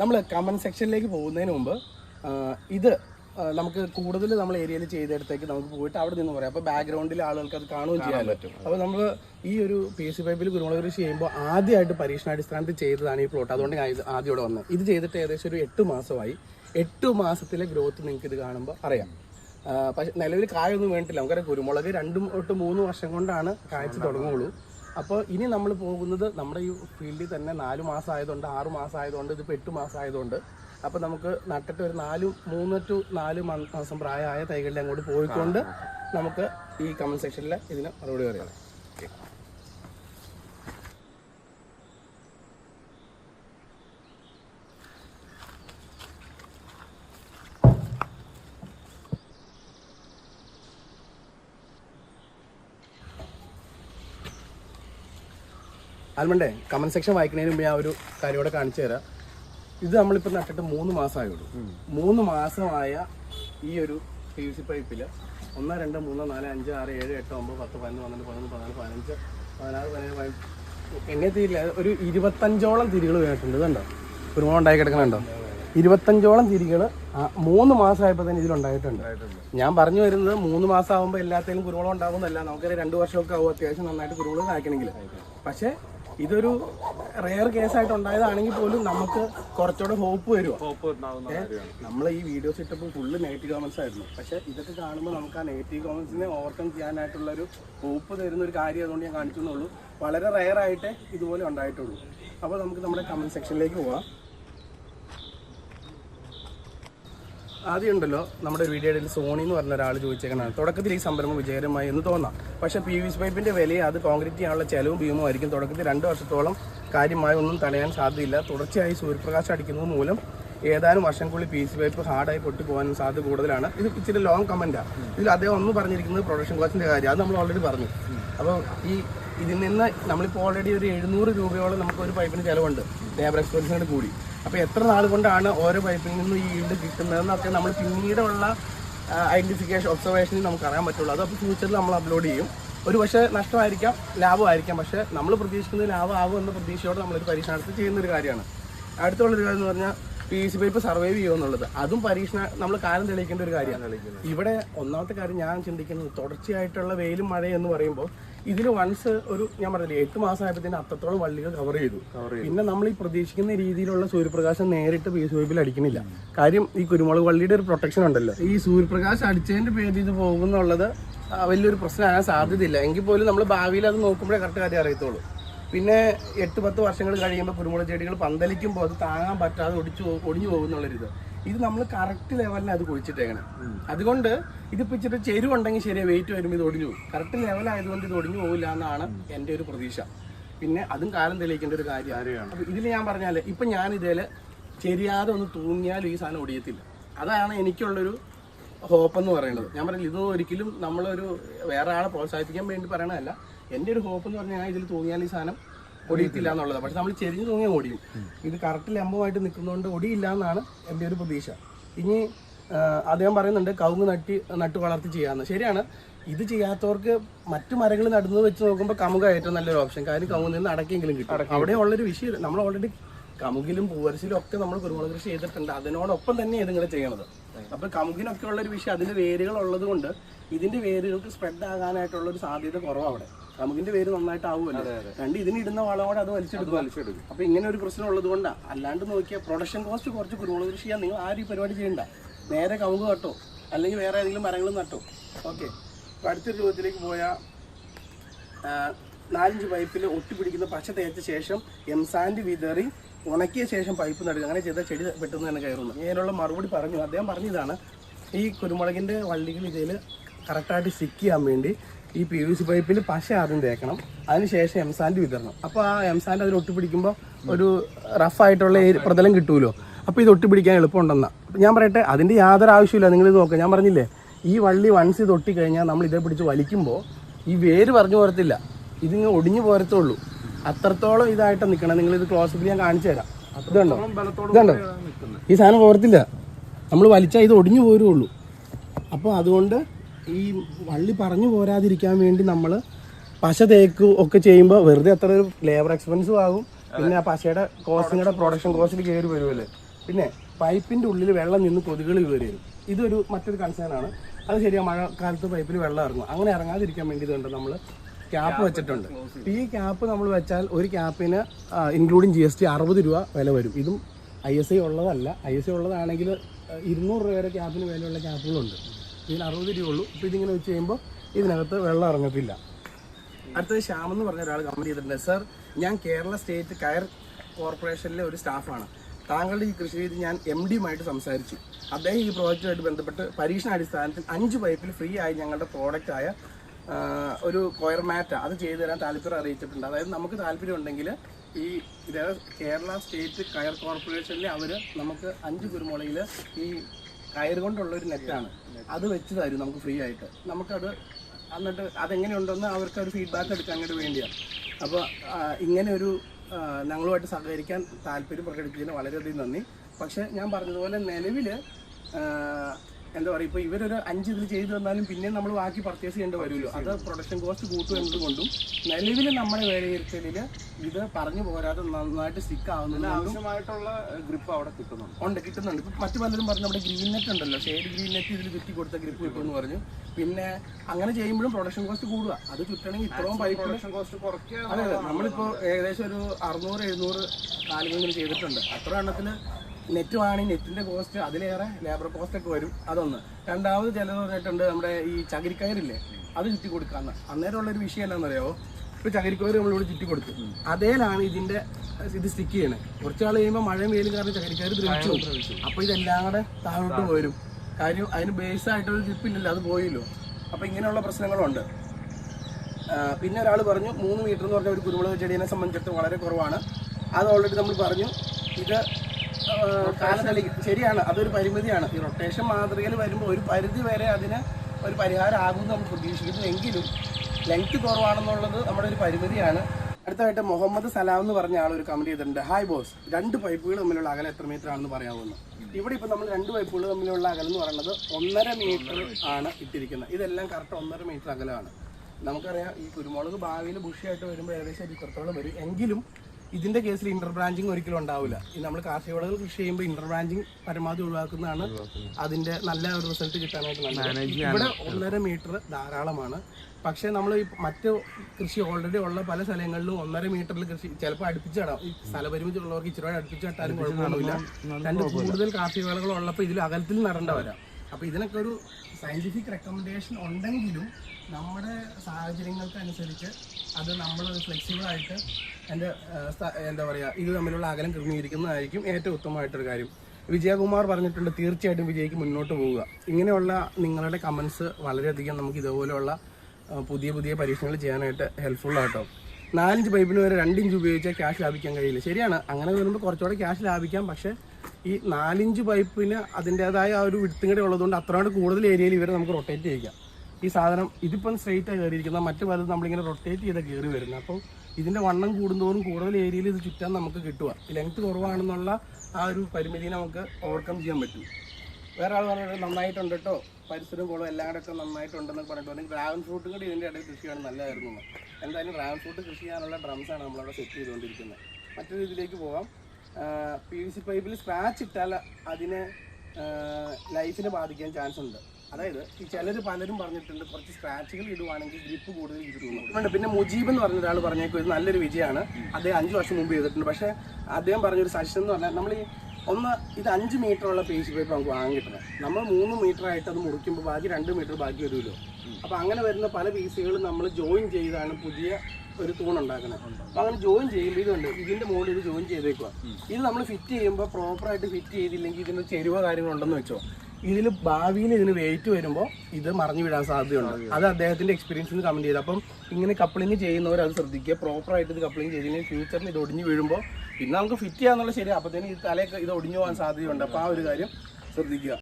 നമ്മൾ കമന്റ് സെക്ഷനിലേക്ക് പോകുന്നതിന് മുമ്പ് ഇത് നമുക്ക് കൂടുതൽ നമ്മൾ ഏരിയയിൽ ചെയ്തെടുത്തേക്ക് നമുക്ക് പോയിട്ട് അവിടെ നിന്ന് പറയാം. അപ്പോൾ ബാക്ക്ഗ്രൗണ്ടിൽ ആളുകൾക്ക് അത് കാണുകയും ചെയ്യാൻ പറ്റും. അപ്പോൾ നമ്മൾ ഈ ഒരു പി എസ് സി പൈപ്പിൽ കുരുമുളക് കൃഷി ചെയ്യുമ്പോൾ ആദ്യമായിട്ട് പരീക്ഷണാടിസ്ഥാനത്തിൽ ചെയ്തതാണ് ഈ പ്ലോട്ട് അതുകൊണ്ട് ആദ്യം ഇവിടെ വന്നത് ഇത് ചെയ്തിട്ട് ഏകദേശം ഒരു എട്ട് മാസമായി. എട്ട് മാസത്തിലെ ഗ്രോത്ത് നിങ്ങൾക്ക് ഇത് കാണുമ്പോൾ അറിയാം പക്ഷെ നിലവിൽ കായൊന്നും വേണ്ടിട്ടില്ല. നമുക്കറിയാം കുരുമുളക് രണ്ടും തൊട്ട് മൂന്ന് വർഷം കൊണ്ടാണ് കായ്ച്ച തുടങ്ങുള്ളൂ അപ്പോൾ ഇനി നമ്മൾ പോകുന്നത് നമ്മുടെ ഈ ഫീൽഡിൽ തന്നെ നാല് മാസം ആയതുകൊണ്ട് ആറ് മാസം ആയതുകൊണ്ട് ഇതിപ്പോൾ എട്ട് മാസം ആയതുകൊണ്ട്. അപ്പോൾ നമുക്ക് നട്ടിട്ട് ഒരു നാല് മൂന്ന് ടു നാല് മാസം പ്രായമായ തൈകളിൽ അങ്ങോട്ട് പോയിക്കൊണ്ട് നമുക്ക് ഈ കമന്റ് സെക്ഷനിൽ ഇതിന് മറുപടി പറയാം. ആൽമണ്ടേ കമന്റ് സെക്ഷൻ വായിക്കുന്നതിന് മുമ്പ് ഞാൻ ഒരു കാര്യം കൂടെ കാണിച്ചു തരാം. ഇത് നമ്മളിപ്പോൾ നട്ടിട്ട് മൂന്ന് മാസമായുള്ളൂ. മൂന്ന് മാസമായ ഈ ഒരു പി യു സി പൈപ്പിൽ ഒന്ന് രണ്ട് മൂന്ന് നാല് അഞ്ച് ആറ് ഏഴ് എട്ട് ഒമ്പത് പത്ത് പതിനൊന്ന് പന്ത്രണ്ട് പതിനൊന്ന് പതിനാല് പതിനഞ്ച് പതിനാറ് പതിനേഴ് എങ്ങനെ തിരിയില്ല ഒരു ഇരുപത്തഞ്ചോളം തിരികൾ വീണിട്ടുണ്ട്. ഇതുണ്ടോ കുരുമുളക് ഉണ്ടായി കിടക്കണുണ്ടോ ഇരുപത്തഞ്ചോളം തിരികൾ മൂന്ന് മാസമായപ്പോൾ തന്നെ ഇതിലുണ്ടായിട്ടുണ്ട് ഞാൻ പറഞ്ഞു വരുന്നത് മൂന്ന് മാസം ആകുമ്പോൾ എല്ലാത്തിലും കുരുമുളക് ഉണ്ടാകുന്നതല്ല നമുക്കറിയാം രണ്ട് വർഷമൊക്കെ ആവും അത്യാവശ്യം നന്നായിട്ട് കുരുമുളക് കായ്ക്കണമെങ്കിൽ. പക്ഷേ ഇതൊരു റെയർ കേസായിട്ട് ഉണ്ടായതാണെങ്കിൽ പോലും നമുക്ക് കുറച്ചുകൂടെ ഹോപ്പ് വരുമോ നമ്മൾ ഈ വീഡിയോസ് ഇട്ടപ്പോൾ ഫുള്ള് നെഗറ്റീവ് കമൻസ് ആയിരുന്നു. പക്ഷെ ഇതൊക്കെ കാണുമ്പോൾ നമുക്ക് ആ നെഗറ്റീവ് കമൻസിനെ ഓവർകം ചെയ്യാനായിട്ടുള്ള ഒരു ഹോപ്പ് തരുന്ന ഒരു കാര്യം അതുകൊണ്ട് ഞാൻ കാണിച്ചു വളരെ റെയർ ആയിട്ട് ഇതുപോലെ ഉണ്ടായിട്ടുള്ളൂ. അപ്പോൾ നമുക്ക് നമ്മുടെ കമന്റ് സെക്ഷനിലേക്ക് പോവാം. ആദ്യം ഉണ്ടല്ലോ നമ്മുടെ ഒരു വീഡിയോയിൽ സോണി എന്ന് പറഞ്ഞ ഒരാൾ ചോദിച്ചേക്കണാണ് തുടക്കത്തിൽ ഈ സംരംഭം വിജയകരമായി എന്ന് തോന്നാം. പക്ഷേ പി വി സി പൈപ്പിന്റെ വിലയെ അത് കോൺക്രീറ്റ് ചെയ്യാനുള്ള ചിലവും ഭീമവും ആയിരിക്കും. തുടക്കത്തിൽ രണ്ട് വർഷത്തോളം കാര്യമായി ഒന്നും തടയാൻ സാധ്യതയില്ല. തുടർച്ചയായി സൂര്യപ്രകാശം അടിക്കുന്നത് മൂലം ഏതാനും വർഷങ്ങൾക്കുള്ളിൽ പി സി പൈപ്പ് ഹാർഡായി പൊട്ടി പോകാനും സാധ്യത കൂടുതലാണ്. ഇത് ഇച്ചിരി ലോങ് കമന്റാണ് ഇതിൽ അദ്ദേഹം ഒന്ന് പറഞ്ഞിരിക്കുന്നത് പ്രൊഡക്ഷൻ കോസ്റ്റിന്റെ കാര്യം. അത് നമ്മൾ ഓൾറെഡി പറഞ്ഞു. അപ്പോൾ ഈ ഇതിൽ നിന്ന് നമ്മളിപ്പോൾ ഓൾറെഡി ഒരു എഴുന്നൂറ് രൂപയോളം നമുക്ക് ഒരു പൈപ്പിന് ചിലവുണ്ട്. ലേബർ എക്സ്പെൻസിനോട് കൂടി. അപ്പോൾ എത്ര നാൾ കൊണ്ടാണ് ഓരോ പൈപ്പിൽ നിന്നും ഈ ഈൽഡ് കിട്ടുന്നതെന്നൊക്കെ നമ്മൾ പിന്നീടുള്ള ഐഡന്റിഫിക്കേഷൻ ഒബ്സർവേഷനിൽ നമുക്ക് അറിയാൻ പറ്റുള്ളൂ. അത് അപ്പോൾ ഫ്യൂച്ചറിൽ നമ്മൾ അപ്ലോഡ് ചെയ്യും. ഒരു പക്ഷേ നഷ്ടമായിരിക്കാം ലാഭമായിരിക്കാം. പക്ഷേ നമ്മൾ പ്രതീക്ഷിക്കുന്നത് ലാഭമാകും എന്ന പ്രതീക്ഷയോടെ നമ്മളൊരു പരീക്ഷണത്തിൽ ചെയ്യുന്ന ഒരു കാര്യമാണ്. അടുത്തുള്ളൊരു കാര്യം എന്ന് പറഞ്ഞാൽ പി സി പൈപ്പ് സർവൈവ് ചെയ്യുമെന്നുള്ളത് അതും പരീക്ഷണ നമ്മൾ കാലം തെളിയിക്കേണ്ട ഒരു കാര്യമാണ്. ഇവിടെ ഒന്നാമത്തെ കാര്യം ഞാൻ ചിന്തിക്കുന്നത് തുടർച്ചയായിട്ടുള്ള വെയിലും മഴയും എന്ന് പറയുമ്പോൾ ഇതിൽ വൺസ് ഒരു ഞാൻ പറഞ്ഞില്ലേ എട്ട് മാസമായപ്പോഴത്തേന് അത്രത്തോളം വള്ളികൾ കവർ ചെയ്തു. പിന്നെ നമ്മൾ ഈ പ്രതീക്ഷിക്കുന്ന രീതിയിലുള്ള സൂര്യപ്രകാശം നേരിട്ട് പി സൂര്യപ്പിൽ അടിക്കണില്ല കാര്യം ഈ കുരുമുളക് വള്ളിയുടെ ഒരു പ്രൊട്ടക്ഷൻ ഉണ്ടല്ലോ. ഈ സൂര്യപ്രകാശം അടിച്ചതിന്റെ പേരിൽ ഇത് പോകുന്നുള്ളത് വലിയൊരു പ്രശ്നമാകാൻ സാധ്യതയില്ല. എങ്കിൽ പോലും നമ്മൾ ഭാവിയിൽ അത് നോക്കുമ്പോഴേ കറക്റ്റ് കാര്യം അറിയത്തുള്ളൂ. പിന്നെ എട്ട് പത്ത് വർഷങ്ങൾ കഴിയുമ്പോൾ കുരുമുളക് ചെടികൾ പന്തലിക്കുമ്പോൾ അത് താങ്ങാൻ പറ്റാതെ ഒടിച്ചു ഒടിഞ്ഞു പോകുന്നുള്ളൊരിത്. ഇത് നമ്മൾ കറക്റ്റ് ലെവലിൽ അത് കുഴിച്ചിട്ടേക്കണം. അതുകൊണ്ട് ഇതിപ്പോൾ ഇച്ചിരി ചെരുവുണ്ടെങ്കിൽ ശരിയാ വെയിറ്റ് വരുമ്പോൾ ഇത് ഒടിഞ്ഞു പോകും. കറക്റ്റ് ലെവലായതുകൊണ്ട് ഇത് ഒടിഞ്ഞു പോകില്ല എന്നാണ് എന്റെ ഒരു പ്രതീക്ഷ. പിന്നെ അതും കാലം തെളിയിക്കേണ്ട ഒരു കാര്യമാണ്. അപ്പം ഇതിൽ ഞാൻ പറഞ്ഞാൽ ഇപ്പം ഞാൻ ഇതിൽ ചെരിയാതെ ഒന്ന് തൂങ്ങിയാലും ഈ സാധനം ഒടിയത്തില്ല. അതാണ് എനിക്കുള്ളൊരു ഹോപ്പ് എന്ന് പറയുന്നത്. ഞാൻ പറഞ്ഞില്ല ഇത് ഒരിക്കലും നമ്മളൊരു വേറെ ആളെ പ്രോത്സാഹിപ്പിക്കാൻ വേണ്ടി പറയണതല്ല. എന്റെ ഒരു ഹോപ്പ് എന്ന് പറഞ്ഞാൽ ഇതിൽ തൂങ്ങിയാൽ ഈ സാധനം ഒടിയത്തില്ല എന്നുള്ളത് പക്ഷെ നമ്മൾ ചെരിഞ്ഞു തൂങ്ങിയ ഒടിയും. ഇത് കറക്റ്റ് ലംബമായിട്ട് നിൽക്കുന്നതുകൊണ്ട് ഒടിയില്ല എന്നാണ് എന്റെ ഒരു പ്രതീക്ഷ. ഇനി അദ്ദേഹം പറയുന്നുണ്ട് കവുങ്ങ് നട്ടി നട്ടു വളർത്തി ചെയ്യാമെന്ന് ശരിയാണ്. ഇത് ചെയ്യാത്തവർക്ക് മറ്റു മരങ്ങൾ നടുന്നത് വെച്ച് നോക്കുമ്പോൾ കമുക ഏറ്റവും നല്ലൊരു ഓപ്ഷൻ. കാര്യം കമുകിൽ നിന്ന് അടക്കെങ്കിലും കിട്ടും. അവിടെ ഉള്ളൊരു വിഷയം നമ്മൾ ഓൾറെഡി കമുകിലും പൂവരശിലും ഒക്കെ നമ്മൾ കുരുമുളക് കൃഷി ചെയ്തിട്ടുണ്ട്. അതിനോടൊപ്പം തന്നെ ഇത് നിങ്ങൾ ചെയ്യണത്. അപ്പൊ കമുകിനൊക്കെ ഉള്ള ഒരു വിഷയം അതിന്റെ വേരുകൾ ഉള്ളത് കൊണ്ട് ഇതിന്റെ വേരുകൾക്ക് സ്പ്രെഡ് ആകാനായിട്ടുള്ള ഒരു സാധ്യത കുറവാണ് അവിടെ. കമുകിന്റെ പേര് നന്നായിട്ട് ആവുമല്ലോ രണ്ട് ഇതിന് ഇടുന്ന വളം കൂടെ അത് വലിച്ചെടുക്കും. അപ്പൊ ഇങ്ങനെ ഒരു പ്രശ്നം ഉള്ളത് കൊണ്ടാണ് അല്ലാണ്ട് നോക്കിയാൽ പ്രൊഡക്ഷൻ കോസ്റ്റ് കുറച്ച് കുരുമുളക് കൃഷി ചെയ്യാൻ നിങ്ങൾ ആരും ഈ പരിപാടി ചെയ്യണ്ട. നേരെ കവുങ്ങ് നട്ടോ. അല്ലെങ്കിൽ വേറെ ഏതെങ്കിലും മരങ്ങൾ നട്ടോ. ഓക്കെ. അടുത്തൊരു ചോദ്യത്തിലേക്ക് പോയാൽ നാലഞ്ച് പൈപ്പിൽ ഒട്ടിപ്പിടിക്കുന്ന പച്ച തേച്ച ശേഷം എം സാൻഡ് വിതറി ഉണക്കിയ ശേഷം പൈപ്പ് നടുക. അങ്ങനെ ചെയ്താൽ ചെടി പെട്ടെന്ന് തന്നെ കയറുന്നു. ഇങ്ങനെയുള്ള മറുപടി പറഞ്ഞു. അദ്ദേഹം പറഞ്ഞതാണ് ഈ കുരുമുളകിന്റെ വള്ളികൾ ഇതിൽ കറക്റ്റായിട്ട് സ്റ്റിക്ക് ചെയ്യാൻ വേണ്ടി ഈ പി വി സി പൈപ്പിൽ പശ ആദ്യം തേക്കണം. അതിനുശേഷം എംസാൻഡ് വിതരണം അപ്പോൾ ആ എംസാൻഡ് അതിൽ ഒട്ടിപ്പിടിക്കുമ്പോൾ ഒരു റഫായിട്ടുള്ള പ്രതലം കിട്ടുമല്ലോ അപ്പോൾ ഇത് ഒട്ടിപ്പിടിക്കാൻ എളുപ്പമുണ്ടെന്നാ. ഞാൻ പറയട്ടെ അതിന്റെ യാതൊരു ആവശ്യമില്ല നിങ്ങൾ ഇത് നോക്കുക ഞാൻ പറഞ്ഞില്ലേ ഈ വള്ളി വൺസ് ഇത് ഒട്ടിക്കഴിഞ്ഞാൽ നമ്മൾ ഇതേ പിടിച്ച് വലിക്കുമ്പോൾ ഈ വേര് പറഞ്ഞു പോരത്തില്ല. ഇതിങ്ങ് ഒടിഞ്ഞു പോരത്തുള്ളൂ. അത്രത്തോളം ഇതായിട്ട് നിൽക്കണം നിങ്ങൾ ഇത് ക്ലോസപ്പിൽ ഞാൻ കാണിച്ചു തരാം. ഇതുണ്ടോ? ഇതുണ്ടോ? ഈ സാധനം പോരത്തില്ല. നമ്മൾ വലിച്ചാൽ ഇത് ഒടിഞ്ഞു പോരുള്ളൂ. അപ്പോൾ അതുകൊണ്ട് ഈ വള്ളി പറഞ്ഞു പോരാതിരിക്കാൻ വേണ്ടി നമ്മൾ പശ തേക്ക് ഒക്കെ ചെയ്യുമ്പോൾ വെറുതെ അത്ര ഒരു ലേബർ എക്സ്പെൻസും ആകും. പിന്നെ ആ പശയുടെ കോസ്റ്റിങ്ങടെ പ്രൊഡക്ഷൻ കോസ്റ്റിൽ കയറി വരുമല്ലേ പിന്നെ പൈപ്പിന്റെ ഉള്ളിൽ വെള്ളം നിന്ന് കൊതുകുകൾ കയറി വരും. ഇതൊരു മറ്റൊരു കൺസേൺ ആണ്. അത് ശരിയാ മഴക്കാലത്ത് പൈപ്പിൽ വെള്ളം ഇറങ്ങും. അങ്ങനെ ഇറങ്ങാതിരിക്കാൻ വേണ്ടി ഇതുണ്ട് നമ്മൾ ക്യാപ്പ് വെച്ചിട്ടുണ്ട്. ഈ ക്യാപ്പ് നമ്മൾ വെച്ചാൽ ഒരു ക്യാപ്പിന് ഇൻക്ലൂഡിങ് ജി എസ് ടി അറുപത് രൂപ വില വരും. ഇതും ഐ എസ് ഐ ഉള്ളതല്ല. ഐ എസ് ഐ ഉള്ളതാണെങ്കിൽ ഇരുന്നൂറ് രൂപ വരെ ക്യാപ്പിന് വിലയുള്ള ക്യാപ്പുകളുണ്ട് ഇതിന് അറുപത് രൂപ ഉള്ളൂ ഇപ്പോൾ ഇതിങ്ങനെ വെച്ച് കഴിയുമ്പോൾ ഇതിനകത്ത് വെള്ളം ഇറങ്ങത്തില്ല. അടുത്തത് ശ്യാം എന്ന് പറഞ്ഞ ഒരാൾ കമന്റ് ചെയ്തിട്ടുണ്ട്. സർ ഞാൻ കേരള സ്റ്റേറ്റ് കയർ കോർപ്പറേഷനിലെ ഒരു സ്റ്റാഫാണ്. താങ്കളുടെ ഈ കൃഷി രീതി ഞാൻ എം ഡിയുമായിട്ട് സംസാരിച്ചു. അദ്ദേഹം ഈ പ്രോജക്റ്റുമായിട്ട് ബന്ധപ്പെട്ട് പരീക്ഷണാടിസ്ഥാനത്തിൽ അഞ്ച് പൈപ്പിൽ ഫ്രീ ആയി ഞങ്ങളുടെ പ്രോഡക്റ്റായ ഒരു കൊയർ മാറ്റ അത് ചെയ്തു തരാൻ താല്പര്യം അറിയിച്ചിട്ടുണ്ട്. അതായത് നമുക്ക് താല്പര്യം ഉണ്ടെങ്കിൽ ഈ കേരള സ്റ്റേറ്റ് കയർ കോർപ്പറേഷനിൽ അവർ നമുക്ക് അഞ്ച് കുരുമുളകിൽ ഈ കയർ കൊണ്ടുള്ള ഒരു നെറ്റാണ്. അത് വെച്ച് തരും നമുക്ക് ഫ്രീ ആയിട്ട്. നമുക്കത് എന്നിട്ട് അതെങ്ങനെയുണ്ടെന്ന് അവർക്ക് ഒരു ഫീഡ്ബാക്ക് എടുക്കാൻ അങ്ങോട്ട് വേണ്ടിയാണ്. അപ്പോൾ ഇങ്ങനെ ഒരു ഞങ്ങളുമായിട്ട് സഹകരിക്കാൻ താല്പര്യം പ്രകടിപ്പിച്ചതിന് വളരെയധികം നന്ദി. പക്ഷേ ഞാൻ പറഞ്ഞതുപോലെ നിലവിൽ എന്താ പറയുക ഇപ്പോൾ ഇവരൊരു അഞ്ച് ഇതിൽ ചെയ്തു തന്നാലും പിന്നെ നമ്മൾ ബാക്കി പർച്ചേസ് ചെയ്യേണ്ടി വരുമല്ലോ അത് പ്രൊഡക്ഷൻ കോസ്റ്റ് കൂട്ടും എന്നതുകൊണ്ടും നിലവിൽ നമ്മുടെ വിലയിരുത്തലിൽ ഇത് പറഞ്ഞു പോരാതെ നന്നായിട്ട് സ്റ്റിക്ക് ആവുന്നതുകൊണ്ടും ആവശ്യമായിട്ടുള്ള ഗ്രിപ്പ് അവിടെ കിട്ടുന്നുണ്ട്. ഉണ്ട് കിട്ടുന്നുണ്ട്. ഇപ്പൊ മറ്റു പലരും പറഞ്ഞു നമ്മുടെ ഗ്രീൻ നെറ്റ് ഉണ്ടല്ലോ ഷെയ്ഡ് ഗ്രീൻ നെറ്റ് ഇതിൽ ചുറ്റി കൊടുത്ത ഗ്രിപ്പ് കിട്ടുമെന്ന് പറഞ്ഞു. പിന്നെ അങ്ങനെ ചെയ്യുമ്പോഴും പ്രൊഡക്ഷൻ കോസ്റ്റ് കൂടുക. അത് ചുറ്റണമെങ്കിൽ ഇത്രയും പൈപ്പ് പ്രൊഡക്ഷൻ കോസ്റ്റ് കുറയ്ക്കുക അതെ അതെ. നമ്മളിപ്പോ ഏകദേശം ഒരു അറുന്നൂറ് എഴുന്നൂറ് കാലുകളിൽ ചെയ്തിട്ടുണ്ട്. അത്ര എണ്ണത്തിന് നെറ്റ് വാങ്ങണമെങ്കിൽ നെറ്റിന്റെ കോസ്റ്റ് അതിലേറെ ലേബർ കോസ്റ്റ് ഒക്കെ വരും. അതൊന്ന്. രണ്ടാമത് ചിലത് പറഞ്ഞിട്ടുണ്ട് നമ്മുടെ ഈ ചകിരിക്കയറില്ലേ? അത് ചുറ്റി കൊടുക്കാന്ന്. അന്നേരം ഒരു വിഷയം എന്താണെന്നറിയാവോ? ഇപ്പൊ ചകിരിക്കയർ നമ്മളിവിടെ ചുറ്റി കൊടുത്തു. അതേലാണ് ഇതിന്റെ ഇത് സ്റ്റിക്ക് ചെയ്യണേ. കുറച്ചാൾ കഴിയുമ്പോൾ മഴയും വെയിലും കാരണം ചകിരിക്കയർ ദ്രവിച്ചു പോകും. അപ്പൊ ഇതെല്ലാം കൂടെ താഴോട്ട് വരും. കാര്യം അതിന് ബേസ് ആയിട്ടൊരു ജിപ്പില്ലല്ലോ അത് പോയില്ലോ. അപ്പൊ ഇങ്ങനെയുള്ള പ്രശ്നങ്ങളുണ്ട്. പിന്നെ ഒരാൾ പറഞ്ഞു മൂന്ന് മീറ്റർ എന്ന് പറഞ്ഞ ഒരു കുരുമുളക് ചെടീനെ സംബന്ധിച്ചിടത്ത് വളരെ കുറവാണ്. അത് ഓൾറെഡി നമ്മൾ പറഞ്ഞു. ഇത് ആ, കാലത്തളി ശരിയാണ്. അതൊരു പരിമിതിയാണ്. ഈ റൊട്ടേഷൻ മാതൃകയിൽ വരുമ്പോൾ ഒരു പരിധി വരെ അതിന് ഒരു പരിഹാരം ആകുമെന്ന് നമ്മൾ പ്രതീക്ഷിക്കുന്നു. എങ്കിലും ലെങ്ത് കുറവാണെന്നുള്ളത് നമ്മുടെ ഒരു പരിമിതിയാണ്. അടുത്തായിട്ട് മുഹമ്മദ് സലാം എന്ന് പറഞ്ഞ ആൾ ഒരു കമന്റ് ചെയ്തിട്ടുണ്ട്. ഹായ് ബോസ് രണ്ട് പൈപ്പുകൾ തമ്മിലുള്ള അകലം എത്ര മീറ്റർ ആണെന്ന് പറയാവുന്നു? ഇവിടെ ഇപ്പോൾ നമ്മൾ രണ്ട് പൈപ്പുകൾ തമ്മിലുള്ള അകലം എന്ന് പറയുന്നത് ഒന്നര മീറ്റർ ആണ് ഇട്ടിരിക്കുന്നത്. ഇതെല്ലാം കറക്റ്റ് ഒന്നര മീറ്റർ അകലമാണ്. നമുക്കറിയാം ഈ കുരുമുളക് ഭാവിയിൽ ബുഷിയായിട്ട് വരുമ്പോൾ ഏകദേശം ഒരു ഇത്രത്തോളം വരും. എങ്കിലും ഇതിന്റെ കേസിൽ ഇന്റർ ബ്രാഞ്ചിങ് ഒരിക്കലും ഉണ്ടാവില്ല. നമ്മൾ കാർഷിക വിളകൾ കൃഷി ചെയ്യുമ്പോൾ ഇന്റർ ബ്രാഞ്ചിങ് പരമാവധി ഒഴിവാക്കുന്നതാണ്. അതിന്റെ നല്ല ഒരു റിസൾട്ട് കിട്ടാനായിട്ട് നല്ലത്. ഇവിടെ ഒന്നര മീറ്റർ ധാരാളമാണ്. പക്ഷേ നമ്മൾ ഈ മറ്റ് കൃഷി ഓൾറെഡി ഉള്ള പല സ്ഥലങ്ങളിലും ഒന്നര മീറ്ററിൽ കൃഷി ചിലപ്പോൾ അടുപ്പിച്ച് നടാം ഈ സ്ഥലപരിമിതി ഉള്ളവർക്ക് ഇച്ചിരി അടുപ്പിച്ച് നട്ടാലും കുഴപ്പമൊന്നുമില്ല. രണ്ട് കൂടുതൽ കാർഷിക വിളകൾ ഉള്ളപ്പോൾ ഇതിൽ അകലത്തിൽ നടേണ്ട വരാം അപ്പോൾ ഇതിനൊക്കെ ഒരു സയന്റിഫിക് റെക്കമെൻഡേഷൻ ഉണ്ടെങ്കിലും നമ്മുടെ സാഹചര്യങ്ങൾക്ക് അനുസരിച്ച് അത് നമ്മൾ ഫ്ലെക്സിബിൾ ആയിട്ട് എന്റെ എന്താ പറയുക ഇത് തമ്മിലുള്ള അകലം ക്രമീകരിക്കുന്നതായിരിക്കും ഏറ്റവും ഉത്തമമായിട്ടൊരു കാര്യം. വിജയകുമാർ പറഞ്ഞിട്ടുണ്ട് തീർച്ചയായിട്ടും വിജയ്ക്ക് മുന്നോട്ട് പോവുക. ഇങ്ങനെയുള്ള നിങ്ങളുടെ കമൻസ് വളരെയധികം നമുക്ക് ഇതുപോലെയുള്ള പുതിയ പുതിയ പരീക്ഷണങ്ങൾ ചെയ്യാനായിട്ട് ഹെൽപ്ഫുള്ളാട്ടോ നാലഞ്ച് പൈപ്പിന് വരെ രണ്ടിഞ്ച് ഉപയോഗിച്ചാൽ ക്യാഷ് ലാഭിക്കാൻ കഴിയില്ല. ശരിയാണ്. അങ്ങനെ വരുമ്പോൾ കുറച്ചുകൂടെ ക്യാഷ് ലാഭിക്കാം. പക്ഷേ ഈ നാലിഞ്ച് പൈപ്പിന് അതിന്റെതായ ആ ഒരു വിടുത്തും കൂടെ ഉള്ളതുകൊണ്ട് അത്രയാണ് കൂടുതൽ ഏരിയയിൽ ഇവരെ നമുക്ക് റൊട്ടേറ്റ് ചെയ്യിക്കാം ഈ സാധനം ഇതിപ്പം സ്ട്രെയിറ്റ് ആയി കയറിയിരിക്കുന്ന മറ്റു പലതും നമ്മളിങ്ങനെ റൊട്ടേറ്റ് ചെയ്ത് കയറി വരുന്നത് അപ്പോൾ ഇതിന്റെ വണ്ണം കൂടുന്തോറും കൂടുതൽ ഏരിയയിൽ ഇത് ചുറ്റാൻ നമുക്ക് കിട്ടുക ലെങ്ത് കുറവാണെന്നുള്ള ആ ഒരു പരിമിതി നമുക്ക് ഓവർകം ചെയ്യാൻ പറ്റും. വേറെ ആൾ പറഞ്ഞിട്ട് നന്നായിട്ടുണ്ട് കേട്ടോ പരിസരവും കുളം എല്ലാം കൂടെ ഒക്കെ നന്നായിട്ടുണ്ടെന്നൊക്കെ പറഞ്ഞിട്ട് പറഞ്ഞു ഡ്രാഗൺ ഫ്രൂട്ടും കൂടി ഇതിന്റെ ഇടയിൽ കൃഷി ചെയ്യാൻ നല്ലതായിരുന്നു. എന്തായാലും ഡ്രാഗൺ ഫ്രൂട്ട് കൃഷി ചെയ്യാനുള്ള ഡ്രംസാണ് നമ്മളവിടെ സെറ്റ് ചെയ്തുകൊണ്ടിരിക്കുന്നത്. മറ്റൊരു ഇതിലേക്ക് പോകാം പി വി സി പൈപ്പിൽ സ്ക്രാച്ച് ഇട്ടാൽ അതിനെ ലൈഫിനെ ബാധിക്കാൻ ചാൻസ് ഉണ്ട്. അതായത് ഈ ചിലർ പലരും പറഞ്ഞിട്ടുണ്ട് കുറച്ച് സ്ക്രാച്ചുകൾ ഇടുവാണെങ്കിൽ ഗ്രിപ്പ് കൂടുതൽ കിട്ടുന്നുണ്ട് പിന്നെ മുജീബ് എന്ന് പറഞ്ഞ ഒരാൾ പറഞ്ഞേക്കും ഇത് നല്ലൊരു വിജയമാണ്. അദ്ദേഹം അഞ്ച് വർഷം മുമ്പ് ചെയ്തിട്ടുണ്ട്. പക്ഷേ അദ്ദേഹം പറഞ്ഞൊരു സജഷൻ എന്ന് പറഞ്ഞാൽ നമ്മൾ ഈ ഒന്ന് ഇത് അഞ്ച് മീറ്റർ ഉള്ള പി സി പൈപ്പ് നമുക്ക് വാങ്ങി കിട്ടണം നമ്മൾ മൂന്ന് മീറ്റർ ആയിട്ട് അത് മുറിക്കുമ്പോൾ ബാക്കി രണ്ട് മീറ്റർ ബാക്കി വരുമല്ലോ. അപ്പോൾ അങ്ങനെ വരുന്ന പല പീസുകളും നമ്മൾ ജോയിൻ ചെയ്താണ് പുതിയ ഒരു തൂൺ ഉണ്ടാക്കുന്നത് അപ്പൊ അങ്ങനെ ജോയിൻ ചെയ്യുമ്പോൾ ഇതുണ്ട് ഇതിന്റെ മുകളിൽ ഇത് ജോയിൻ ചെയ്തേക്കുക ഇത് നമ്മൾ ഫിറ്റ് ചെയ്യുമ്പോൾ പ്രോപ്പറായിട്ട് ഫിറ്റ് ചെയ്തില്ലെങ്കിൽ ഇതിന് ചെരുവ കാര്യങ്ങളുണ്ടെന്ന് വെച്ചോ ഇതിൽ ഭാവിയിൽ ഇതിന് വെയിറ്റ് വരുമ്പോൾ ഇത് മറിഞ്ഞു വിടാൻ സാധ്യതയുണ്ട്. അത് അദ്ദേഹത്തിന്റെ എക്സ്പീരിയൻസിൽ കമന്റ് ചെയ്ത്. അപ്പം ഇങ്ങനെ കപ്ലിംഗ് ചെയ്യുന്നവർ അത് ശ്രദ്ധിക്കുക. പ്രോപ്പറായിട്ട് ഇത് കപ്ലിംഗ് ചെയ്തില്ലെങ്കിൽ ഫ്യൂച്ചറിൽ ഇത് ഒടിഞ്ഞു വീഴുമ്പോൾ പിന്നെ നമുക്ക് ഫിറ്റ് ചെയ്യാന്നുള്ള ശരി അപ്പത്തേനും ഈ തലയൊക്കെ ഇത് ഒടിഞ്ഞു പോകാൻ സാധ്യതയുണ്ട്. അപ്പോൾ ആ ഒരു കാര്യം ശ്രദ്ധിക്കുക.